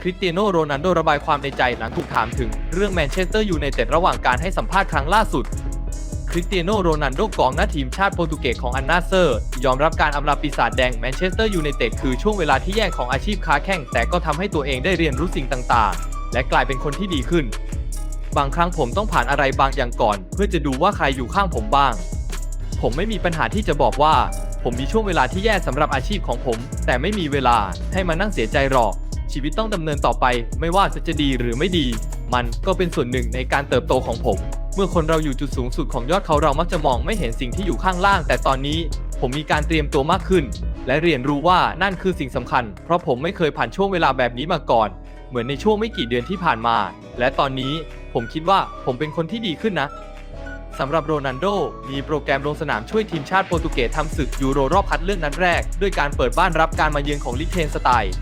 คริสเตียโนโรนัลโดระบายความในใจหลังถูกถามถึงเรื่องแมนเชสเตอร์ยูไนเต็ดระหว่างการให้สัมภาษณ์ครั้งล่าสุด คริสเตียโนโรนัลโดกองหน้าทีมชาติโปรตุเกสของอันนาเซอร์ ยอมรับการอำลาปีศาจแดงแมนเชสเตอร์ยูไนเต็ดคือช่วงเวลาที่แย่ของอาชีพค้าแข่งแต่ก็ทำให้ตัวเองได้เรียนรู้สิ่งต่างๆ และกลายเป็นคนที่ดีขึ้น บางครั้งผมต้องผ่านอะไรบางอย่างก่อน เพื่อจะดูว่าใครอยู่ข้างผมบ้าง ผมไม่มีปัญหาที่จะบอกว่า ผมมีช่วงเวลาที่แย่สำหรับอาชีพของผม แต่ไม่มีเวลาให้มานั่งเสียใจหรอก ชีวิตต้องดำเนินต่อไป ไม่ว่าจะจะดีหรือไม่ดี มันก็เป็นส่วนหนึ่งในการเติบโตของผม เมื่อคนเราอยู่จุดสูงสุดของยอดเขาเรามักจะมองไม่เห็นสิ่งที่อยู่ข้างล่าง แต่ตอนนี้ผมมีการเตรียมตัวมากขึ้น และเรียนรู้ว่านั่นคือสิ่งสำคัญ เพราะผมไม่เคยผ่านช่วงเวลาแบบนี้มาก่อน เหมือนในช่วงไม่กี่เดือนที่ผ่านมา และตอนนี้ผมคิดว่าผมเป็นคนที่ดีขึ้นนะสำหรับโรนัลโด มีโปรแกรมลงสนามช่วยทีมชาติโปรตุเกสทำศึกยูโรรอบคัดเลือกนัดแรก ด้วยการเปิดบ้านรับการมาเยือนของลิเทนสไตน์